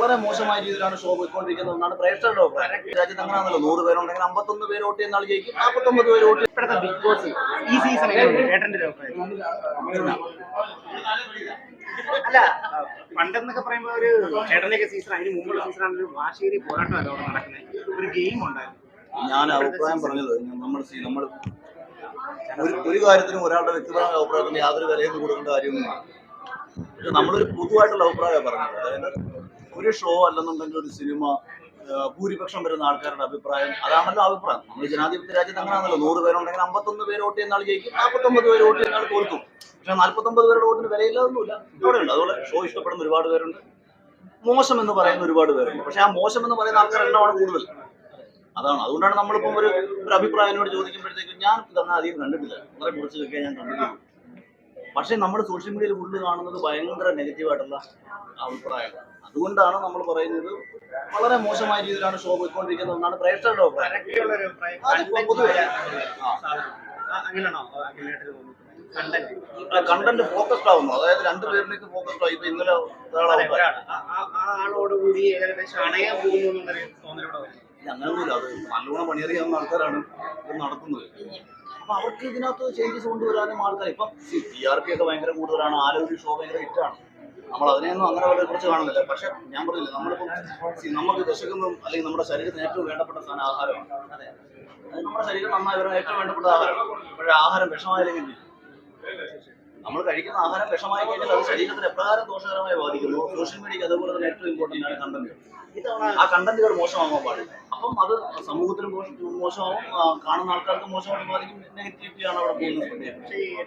വളരെ മോശമായ രീതിയിലാണ് ഷോ പോയിക്കൊണ്ടിരിക്കുന്നത്. എന്നാണ് പ്രേക്ഷകരുടെ അഭിപ്രായം രാജ്യത്ത് അങ്ങനെയാണല്ലോ. നൂറ് പേരുണ്ടെങ്കിൽ അമ്പത്തൊന്ന് പേര് വോട്ട് ചെയ്യുന്ന ആൾ ജയിക്കും. നാൽപ്പത്തൊമ്പത് പേര് വോട്ട് ഇപ്പോഴത്തെ ബിഗ് ബോസ് ഈ സീസൺ അല്ല പണ്ടെന്നൊക്കെ പറയുമ്പോ ഒരു ചേട്ടനൊക്കെ സീസൺ അതിന് മുമ്പുള്ള സീസണാണ് ഒരു വാശേരി പോരാട്ടമല്ല അവിടെ നടക്കുന്നത് ഒരു ഗെയിം ഉണ്ടായിരുന്നു. ഞാൻ അഭിപ്രായം പറഞ്ഞത് നമ്മൾ നമ്മൾ ഒരു ഒരു കാര്യത്തിനും ഒരാളുടെ വ്യക്തിപരമായ അഭിപ്രായത്തിന് യാതൊരു വിലയൊന്നും കൊടുക്കേണ്ട കാര്യമൊന്നുമില്ല. നമ്മളൊരു പൊതുവായിട്ടുള്ള അഭിപ്രായമാണ് പറഞ്ഞത്. അതായത് ഒരു ഷോ അല്ലെന്നുണ്ടെങ്കിൽ ഒരു സിനിമ ഭൂരിപക്ഷം വരുന്ന ആൾക്കാരുടെ അഭിപ്രായം അതാണല്ലോ അഭിപ്രായം. നമ്മൾ ജനാധിപത്യ രാജ്യത്ത് അങ്ങനെയാണല്ലോ. നൂറ് പേരുണ്ടെങ്കിൽ അമ്പത്തൊന്ന് പേര് വോട്ട് ചെയ്യുന്ന ആൾ ജയിക്കും. നാൽപ്പത്തൊമ്പത് പേര് വോട്ട് ചെയ്യുന്ന ആൾ തോൽക്കും. പക്ഷെ നാൽപ്പത്തൊമ്പത് പേരുടെ വോട്ടിന് വിലയില്ലാതൊന്നുമില്ല. ഇവിടെയുണ്ട്. അതുപോലെ ഷോ ഇഷ്ടപ്പെടുന്ന ഒരുപാട് പേരുണ്ട്. മോശം എന്ന് പറയുന്ന ഒരുപാട് പേരുണ്ട്. പക്ഷെ ആ മോശം എന്ന് പറയുന്ന ആൾക്കാർ എണ്ണമാണ് കൂടുതൽ. അതാണ്. അതുകൊണ്ടാണ് നമ്മളിപ്പം ഒരു ഒരു അഭിപ്രായത്തിനോട് എന്നോട് ചോദിക്കുമ്പോഴത്തേക്കും ഞാൻ ഇതൊന്നും അധികം കണ്ടിട്ടില്ല. വളരെ കുറച്ചൊക്കെ ഞാൻ കണ്ടിട്ടുള്ളൂ. പക്ഷെ നമ്മുടെ സോഷ്യൽ മീഡിയയിൽ കൂടുതൽ കാണുന്നത് ഭയങ്കര നെഗറ്റീവായിട്ടുള്ള അഭിപ്രായങ്ങളാണ് അതുകൊണ്ടാണ് നമ്മൾ പറയുന്നത് വളരെ മോശമായ രീതിയിലാണ് ഷോ പോയിക്കൊണ്ടിരിക്കുന്നത് എന്നാണ് പ്രേക്ഷകരുടെ അഭിപ്രായം. പൊതുവെ കണ്ടന്റ് ഫോക്കസ്ഡ് ആവുന്നു. അതായത് രണ്ടുപേരിലേക്ക് ഫോക്കസ്ഡ് ആയി. ഇപ്പൊ ഇന്നലെ ആളോടുകൂടി ഏകദേശം അണയാൻ പോകുന്നു അങ്ങനെയൊന്നുമില്ല. അത് നല്ലോണം പണിയറിയാവുന്ന ആൾക്കാരാണ് ഇത് നടത്തുന്നത്. അപ്പൊ അവർക്ക് ഇതിനകത്ത് ചേഞ്ചസ് കൊണ്ടുവരാനും ആൾക്കാർ ഇപ്പം ടി ആർ പി ഒക്കെ ഭയങ്കര കൂടുതലാണ്. ആരോഗ്യ ഷോ ഭയങ്കര ഹിറ്റാണ് നമ്മൾ അതിനെയൊന്നും അങ്ങനെ വളരെ കുറിച്ച് കാണുന്നില്ല. പക്ഷെ ഞാൻ പറഞ്ഞില്ല നമ്മളിപ്പം നമുക്ക് വിശക്കുന്നു അല്ലെങ്കിൽ നമ്മുടെ ശരീരത്തിന് ഏറ്റവും വേണ്ടപ്പെട്ട സാധനം ആഹാരമാണ്. അതെ. നമ്മുടെ ശരീരം നന്നായി വരുന്ന ഏറ്റവും വേണ്ടപ്പെട്ട ആഹാരമാണ്. പക്ഷേ ആഹാരം വിഷമായില്ലെങ്കിൽ. നമ്മൾ കഴിക്കുന്ന ആഹാരം വിഷമായി കഴിഞ്ഞാൽ അത് ശരീരത്തിന് എപ്രകാരം ദോഷകരമായി ബാധിക്കുന്നു? സോഷ്യൽ മീഡിയക്ക് അതുപോലെ തന്നെ ഏറ്റവും ഇമ്പോർട്ടന്റ് ആണ് കണ്ടന്റ് ആ കണ്ടന്റുകൾ മോശമാകാൻ പാടില്ല. അപ്പം അത് സമൂഹത്തിനും മോശം- മോശമാവും കാണുന്ന ആൾക്കാർക്ക് മോശമായിട്ട് ബാധിക്കും നെഗറ്റിവിറ്റിയാണ് അവിടെ പോകുന്നത്.